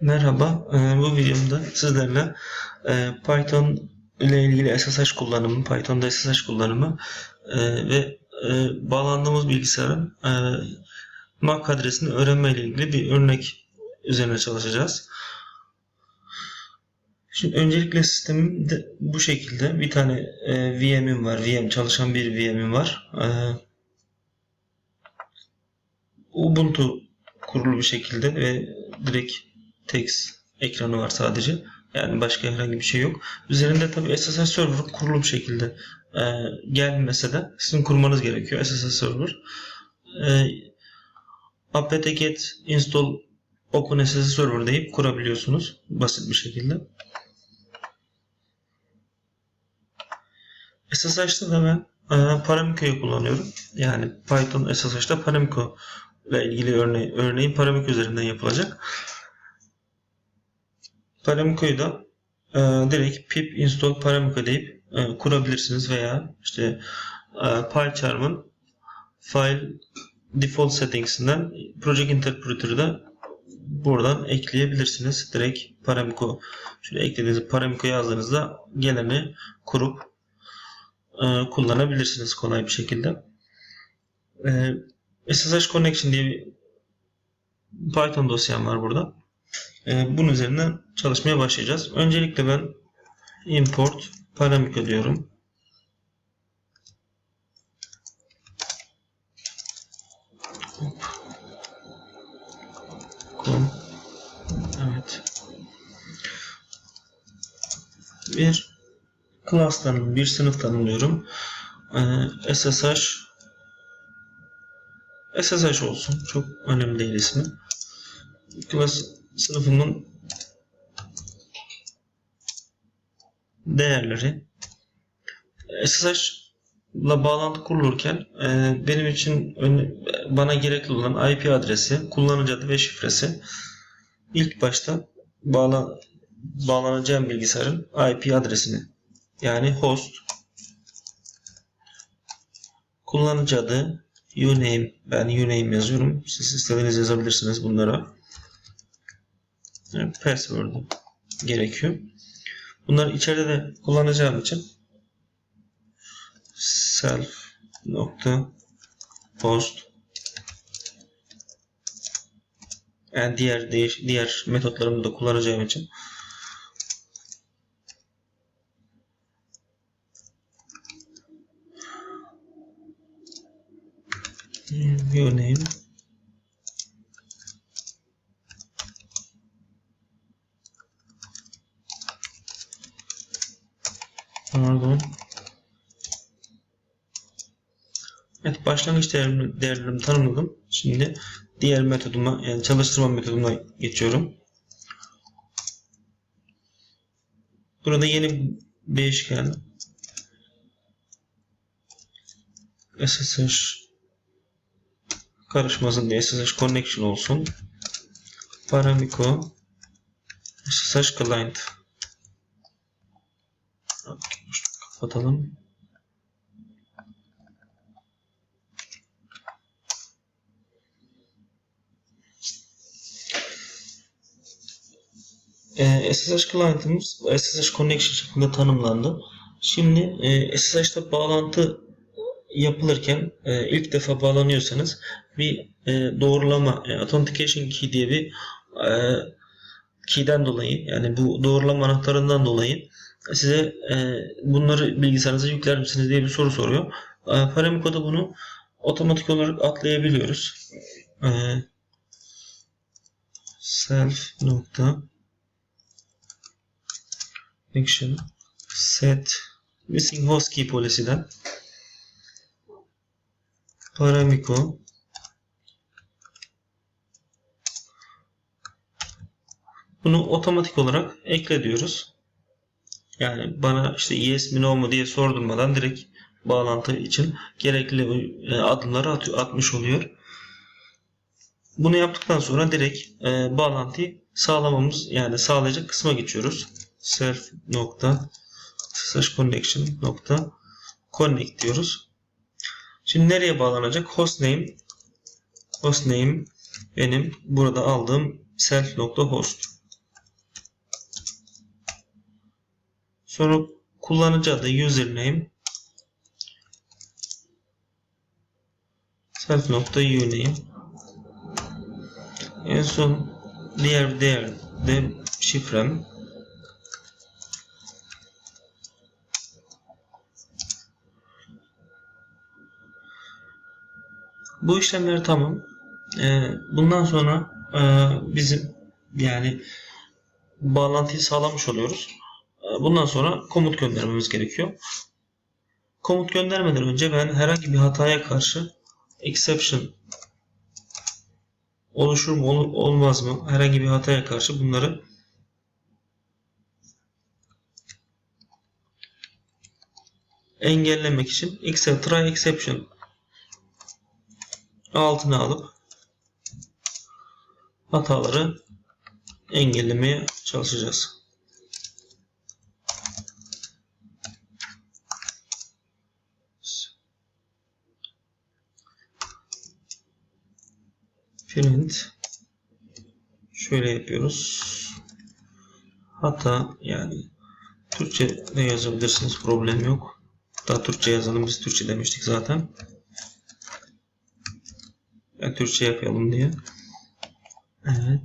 Merhaba, e, bu videomda sizlerle e, Python ile ilgili SSH kullanımı, Python'da SSH kullanımı e, ve bağlandığımız bilgisayarın MAC adresini öğrenme ile ilgili bir örnek üzerine çalışacağız. Şimdi öncelikle sistemim de bu şekilde bir tane VM'im var, VM çalışan bir VM'im var. Ubuntu kurulu bir şekilde ve direkt text ekranı var sadece. Yani başka herhangi bir şey yok. Üzerinde tabi SSH server kurulu bir şekilde e, gelmese de sizin kurmanız gerekiyor SSH server. E, apt-get install OpenSSH server deyip kurabiliyorsunuz basit bir şekilde. SSH'da da ben e, Paramiko'yu kullanıyorum. Yani Python SSH'da Paramiko ile ilgili örne örneğin Paramiko üzerinden yapılacak. Paramiko'yu da e, direkt pip install paramiko deyip e, kurabilirsiniz veya işte e, PyCharm'ın file default settings'inden project interpreter'ı buradan ekleyebilirsiniz. Direkt paramiko şöyle eklediğiniz paramiko yazdığınızda geleni kurup e, kullanabilirsiniz kolay bir şekilde. E, SSH Connection diye bir Python dosyam var burada. E, bunun üzerinden çalışmaya başlayacağız. Öncelikle ben import paramiko diyorum. Evet. Bir class tanım, bir sınıf tanımlıyorum. Ee, SSH SSH olsun. Çok önemli değil ismi. Class sınıfının değerleri SSH ile bağlantı kurulurken e, benim için bana gerekli olan IP adresi, kullanıcı adı ve şifresi ilk başta bağla, bağlanacağım bilgisayarın IP adresini yani host kullanıcı adı uname ben uname yazıyorum. Siz istediğiniz yazabilirsiniz bunlara. Yani password gerekiyor. Bunları içeride de kullanacağım için self nokta post yani diğer diğer, diğer metotlarımı da kullanacağım için uname Pardon. Evet başlangıç değerlerimi tanımladım. Şimdi diğer metoduma yani çalıştırma metoduna geçiyorum. Burada yeni bir değişken SSH karışmasın diye SSH connection olsun. Paramiko SSH client kapatalım. Ee, SSH client'ımız SSH connection şeklinde tanımlandı. Şimdi e, SSH'ta bağlantı yapılırken e, ilk defa bağlanıyorsanız bir e, doğrulama yani authentication key diye bir e, key'den dolayı yani bu doğrulama anahtarından dolayı size e, bunları bilgisayarınıza yükler misiniz diye bir soru soruyor. E, Paramiko'da bunu otomatik olarak atlayabiliyoruz. E, self nokta connection set missing host key policy'den Paramiko bunu otomatik olarak ekle diyoruz. Yani bana işte yes mi no mu diye sordurmadan direkt bağlantı için gerekli e, adımları atıyor, atmış oluyor. Bunu yaptıktan sonra direkt e, bağlantıyı sağlamamız yani sağlayacak kısma geçiyoruz self nokta slash connection nokta connect diyoruz. Şimdi nereye bağlanacak? Hostname hostname benim burada aldığım self nokta host. Sonra kullanıcı adı username self nokta uname en son diğer değerde şifrem Bu işlemler tamam. Ee, bundan sonra e, bizim yani bağlantıyı sağlamış oluyoruz. Ee, Bundan sonra komut göndermemiz gerekiyor. Komut göndermeden önce ben herhangi bir hataya karşı exception oluşur mu ol- olmaz mı herhangi bir hataya karşı bunları engellemek için try exception altına alıp hataları engellemeye çalışacağız. Print şöyle yapıyoruz. Hata yani Türkçe de yazabilirsiniz problem yok. Daha Türkçe yazalım biz Türkçe demiştik zaten. Türkçe yapalım diye. Evet.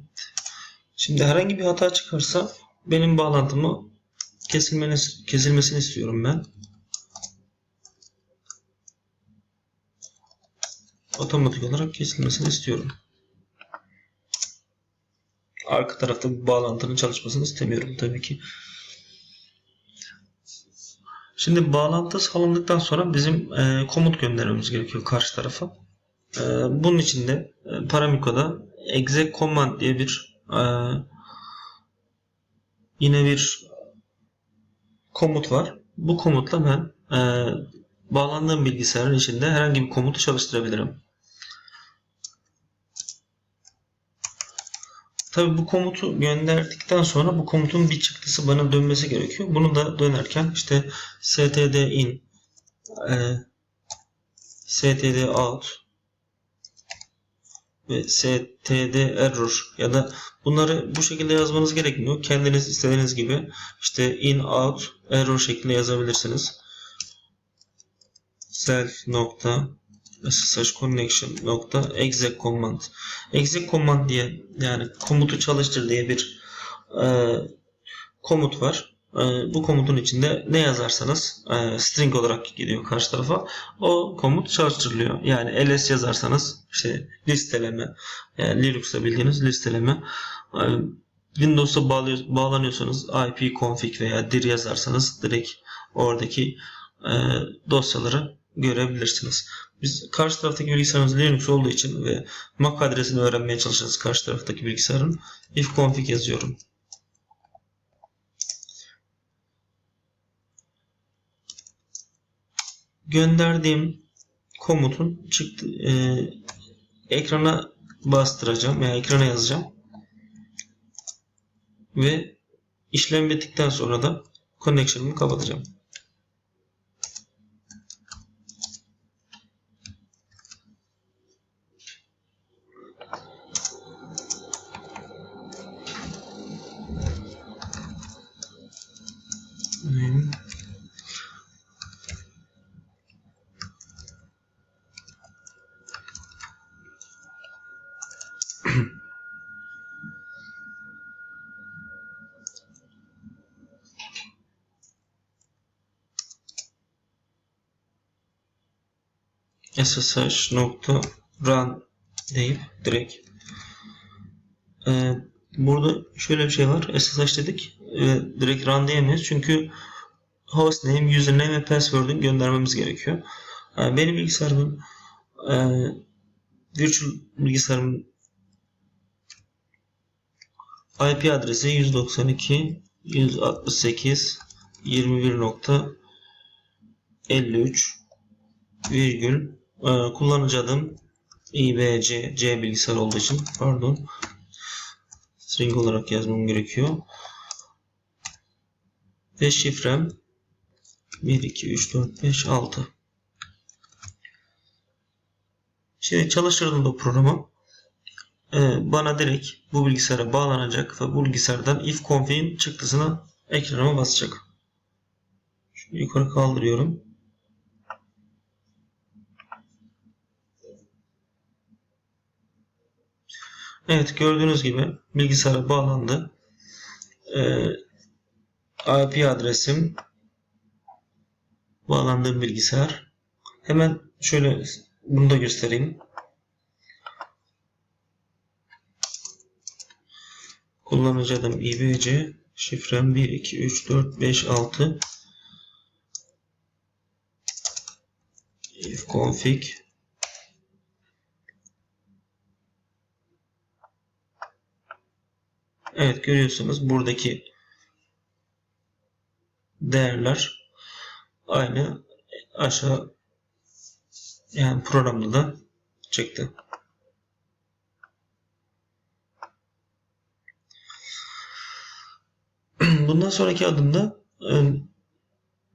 Şimdi herhangi bir hata çıkarsa benim bağlantımı kesilmesini istiyorum ben. Otomatik olarak kesilmesini istiyorum. Arka tarafta bir bağlantının çalışmasını istemiyorum tabii ki. Şimdi bağlantı sağlandıktan sonra bizim e, komut göndermemiz gerekiyor karşı tarafa. Ee, Bunun için de e, Paramiko'da exec command diye bir e, yine bir komut var. Bu komutla ben e, bağlandığım bilgisayarın içinde herhangi bir komutu çalıştırabilirim. Tabi bu komutu gönderdikten sonra bu komutun bir çıktısı bana dönmesi gerekiyor. Bunu da dönerken işte std in e, std out ve std error ya da bunları bu şekilde yazmanız gerekmiyor. Kendiniz istediğiniz gibi işte in out error şeklinde yazabilirsiniz. self nokta ssh connection nokta exec command exec command diye yani komutu çalıştır diye bir e, komut var. E, bu komutun içinde ne yazarsanız e, string olarak gidiyor karşı tarafa. O komut çalıştırılıyor. Yani ls yazarsanız işte listeleme yani Linux'ta bildiğiniz listeleme e, Windows'a bağlanıyorsanız ipconfig veya dir yazarsanız direkt oradaki e, dosyaları görebilirsiniz. Biz karşı taraftaki bilgisayarımız Linux olduğu için ve MAC adresini öğrenmeye çalışacağız karşı taraftaki bilgisayarın. ifconfig yazıyorum. Gönderdiğim komutun çıktı e, ekrana bastıracağım yani ekrana yazacağım ve işlem bittikten sonra da connection'ımı kapatacağım. ssh nokta run deyip direkt. Ee, burada şöyle bir şey var. Ssh dedik ve direkt run diyemeyiz. Çünkü hostname, username ve password'ü göndermemiz gerekiyor. Ee, benim bilgisayarımın e, virtual bilgisayarımın IP adresi 192 168 21.53 virgül e, kullanıcı adım IBC C bilgisayar olduğu için pardon string olarak yazmam gerekiyor. Ve şifrem 1 2 3 4 5 6. Şimdi çalıştırdım bu programı. Ee, bana direkt bu bilgisayara bağlanacak ve bu bilgisayardan if config'in çıktısını ekranıma basacak. yukarı kaldırıyorum. Evet gördüğünüz gibi bilgisayara bağlandı. Ee, IP adresim bağlandığım bilgisayar. Hemen şöyle bunu da göstereyim. Kullanıcı adım ibc, şifrem 1 2 3 4 5 6 if config Evet görüyorsunuz buradaki değerler aynı aşağı yani programda da çıktı. Bundan sonraki adımda e,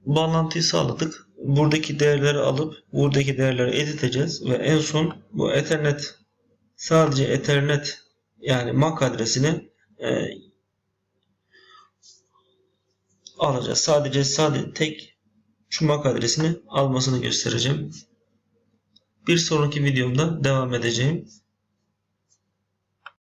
bağlantıyı sağladık. Buradaki değerleri alıp buradaki değerleri editeceğiz ve en son bu Ethernet sadece Ethernet yani MAC adresini e, alacağız. Sadece sadece tek şu MAC adresini almasını göstereceğim. Bir sonraki videomda devam edeceğim.